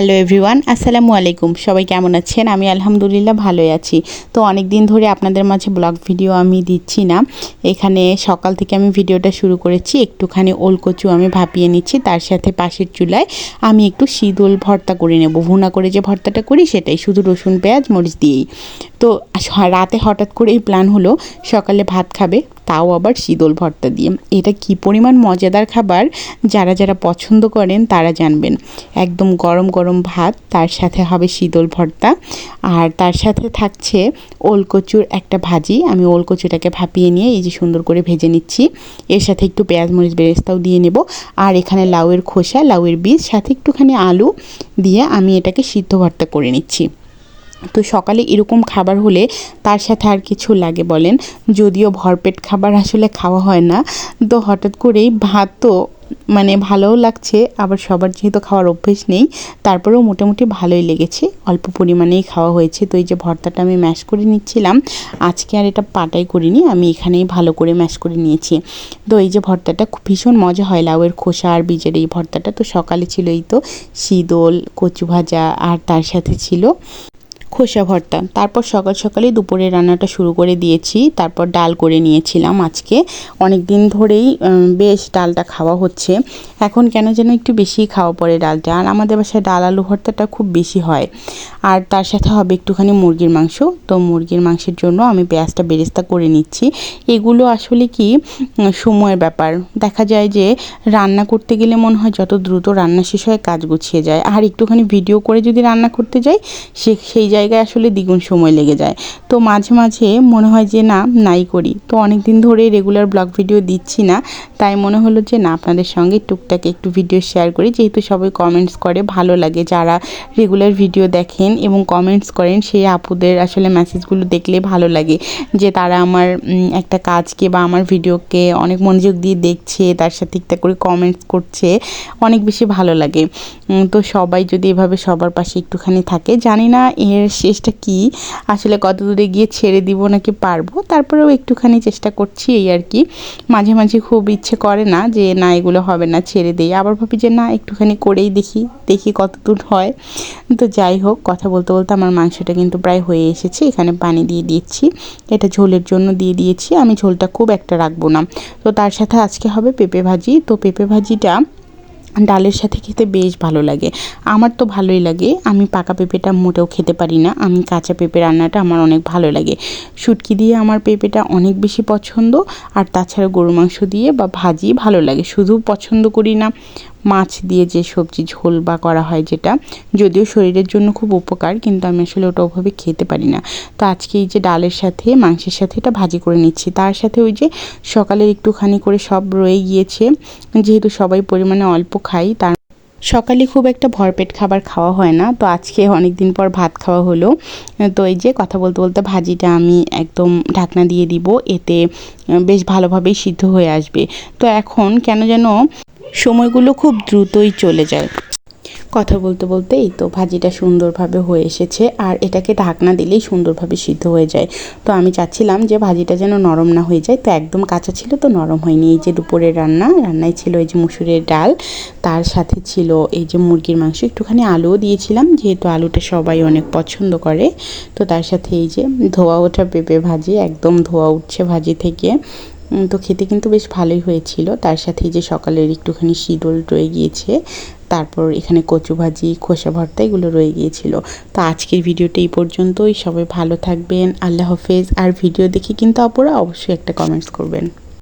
Hello everyone, আসসালামু আলাইকুম। সবাই কেমন আছেন? আমি আলহামদুলিল্লাহ ভালোই আছি। তো অনেক দিন ধরে আপনাদের মাঝে ব্লগ ভিডিও আমি দিচ্ছি না। এখানে সকাল থেকে আমি ভিডিওটা শুরু করেছি। একটুখানি ওল কচু আমি ভাপিয়ে নিচ্ছি। তার সাথে পাশের চুলায় আমি একটু শীতল ভর্তা করে নেব। ভুনা করে যে ভর্তাটা করি সেটাই, শুধু রসুন, পেঁয়াজ, মরিচ দিয়েই। তো রাতে হঠাৎ করে এই প্ল্যান হলো, সকালে ভাত খাবে। তাও আবার শীতল ভর্তা দিয়ে। এটা কি পরিমাণ মজাদার খাবার? যারা যারা পছন্দ করেন তারা জানবেন। একদম গরম গরম ভাত, তার সাথে হবে শীতল ভর্তা। আর তার সাথে থাকছে ওলকচুর একটা ভাজি। আমি ওলকচুটাকে ভাপিয়ে নিয়ে এই যে সুন্দর করে ভেজে নিচ্ছি। এর সাথে একটু পেঁয়াজ মরিচ বেরেস্তাও দিয়ে নেব। আর এখানে লাউয়ের খোসা, লাউয়ের বীজ, সাথে একটুখানি আলু দিয়ে আমি এটাকে সিদ্ধ ভর্তা করে নিচ্ছি। তো সকালে এরকম খাবার হলে তার সাথে আর কিছু লাগে বলেন। যদিও ভরপেট খাবার আসলে খাওয়া হয় না। তো হঠাৎ করেই ভাত তো মানে ভালোও লাগছে, আবার সবার যেহেতু খাওয়ার অভ্যেস নেই, তারপরেও মোটামুটি ভালোই লেগেছে। অল্প পরিমাণেই খাওয়া হয়েছে। তো এই যে ভর্তাটা আমি ম্যাশ করে নিচ্ছিলাম, আজকে আর এটা পাটাই করিনি, আমি এখানেই ভালো করে ম্যাশ করে নিয়েছি। তো এই যে ভর্তাটা ভীষণ মজা হয়, লাউয়ের খোসা আর বীজের এই ভর্তাটা। তো সকালে ছিল এই তো শীদল, কচু ভাজা আর তার সাথে ছিল খোসা ভর্তা। তারপর সকাল সকালেই দুপুরে রান্নাটা শুরু করে দিয়েছি। তারপর ডাল করে নিয়েছিলাম আজকে। অনেক দিন ধরেই বেশ ডালটা খাওয়া হচ্ছে। এখন কেন যেন একটু বেশি খাওয়া পড়ে ডালটা। আর আমাদের বাসায় ডাল আলু ভর্তাটা খুব বেশি হয়। আর তার সাথে হবে একটুখানি মুরগির মাংস। তো মুরগির মাংসের জন্য আমি পেঁয়াজটা বেরেস্তা করে নিচ্ছি। এগুলো আসলে কি সময়ের ব্যাপার। দেখা যায় যে, রান্না করতে গেলে মনে হয় যত দ্রুত রান্না শেষ হয়, কাজ গুছিয়ে যায়। আর একটুখানি ভিডিও করে যদি রান্না করতে যাই, সে, সেই জায়গায় আসলে দ্বিগুণ সময় লেগে যায়। তো মাঝে মাঝে মনে হয় যে না, নাই করি। তো অনেক দিন ধরে রেগুলার ব্লগ ভিডিও দিচ্ছি না। তাই মনে হলো যে না, আপনাদের সঙ্গে টুকটাক একটু ভিডিও শেয়ার করি। যেহেতু সবাই কমেন্টস করে, ভালো লাগে যারা রেগুলার ভিডিও দেখেন এবং কমেন্টস করেন, সেই আপুদের আসলে মেসেজগুলো দেখলে ভালো লাগে যে তারা আমার একটা কাজকে বা আমার ভিডিওকে অনেক মনোযোগ দিয়ে দেখছে, তার সাথে একটা করে কমেন্টস করছে, অনেক বেশি ভালো লাগে। তো সবাই যদি এভাবে সবার পাশে একটুখানি থাকে, জানি না এর শেষটা কি? আসলে কত দূরে গিয়ে ছেড়ে দিব নাকি পারব? তারপরেও একটুখানি চেষ্টা করছি এই আর কি। মাঝে মাঝে খুব ইচ্ছে করে না যে, না, এগুলো হবে না, ছেড়ে দিই। আবার ভাবি যে, না, একটুখানি করেই দেখি দেখি কত দূর হয়। তো যাই হোক, কথা বলতে বলতে আমার মাংসটা কিন্তু প্রায় হয়ে এসেছে। এখানে পানি দিয়ে দিচ্ছি এটা ঝোলের জন্য দিয়ে দিয়েছি। আমি ঝোলটা খুব একটা রাখব না। তো তার সাথে আজকে হবে পেঁপে ভাজি। তো পেঁপে ভাজিটা ডালের সাথে খেতে বেশ ভালো লাগে। আমার তো ভালোই লাগে। আমি পাকা পেঁপেটা মোটেও খেতে পারি না। আমি কাঁচা পেঁপে রান্নাটা আমার অনেক ভালো লাগে। শুটকি দিয়ে আমার পেঁপেটা অনেক বেশি পছন্দ। আর তাছাড়া গরু মাংস দিয়ে বা ভাজি ভালো লাগে। শুধু পছন্দ করি না। মাছ দিয়ে যে সবজি ঝোল বা করা হয় যেটা, যদিও শরীরের জন্য খুব উপকার, কিন্তু আমি আসলে ওটা ওভাবে খেতে পারি না। তো আজকে এই যে ডালের সাথে, মাংসের সাথে এটা ভাজি করে নিচ্ছি। তার সাথে ওই যে সকালের একটুখানি করে সব রয়ে গিয়েছে, যেহেতু সবাই পরিমাণে অল্প খাই, তার সকালে খুব একটা ভরপেট খাবার খাওয়া হয় না। তো আজকে অনেক দিন পর ভাত খাওয়া হলো। তো এই যে কথা বলতে বলতে ভাজিটা আমি একদম ঢাকনা দিয়ে দিব, এতে বেশ ভালোভাবেই সিদ্ধ হয়ে আসবে। তো এখন কেন যেন সময়গুলো খুব দ্রুতই চলে যায়। কথা বলতে বলতে এই তো ভাজিটা সুন্দরভাবে হয়ে এসেছে আর এটাকে ঢাকনা দিলেই সুন্দরভাবে সিদ্ধ হয়ে যায়। তো আমি চাচ্ছিলাম যে ভাজিটা যেন নরম না হয়ে যায়। তো একদম কাঁচা ছিল তো নরম হয়নি। এই যে দুপুরের রান্না, রান্নায় ছিল এই যে মুসুরের ডাল, তার সাথে ছিল এই যে মুরগির মাংস। একটুখানি আলুও দিয়েছিলাম, যেহেতু আলুটা সবাই অনেক পছন্দ করে। তো তার সাথে এই যে ধোয়া ওঠা পেঁপে ভাজি, একদম ধোয়া উঠছে ভাজি থেকে। তো খেতে কিন্তু বেশ ভালোই হয়েছিল। তার সাথে যে সকালের একটুখানি শীতল রয়ে গিয়েছে, তারপর এখানে কচু ভাজি, খোসা ভর্তা এগুলো রয়ে গিয়েছিল। তো আজকের ভিডিওটা এই পর্যন্তই। সবাই ভালো থাকবেন, আল্লাহ হাফেজ। আর ভিডিও দেখে কিন্তু অপরা অবশ্যই একটা কমেন্টস করবেন।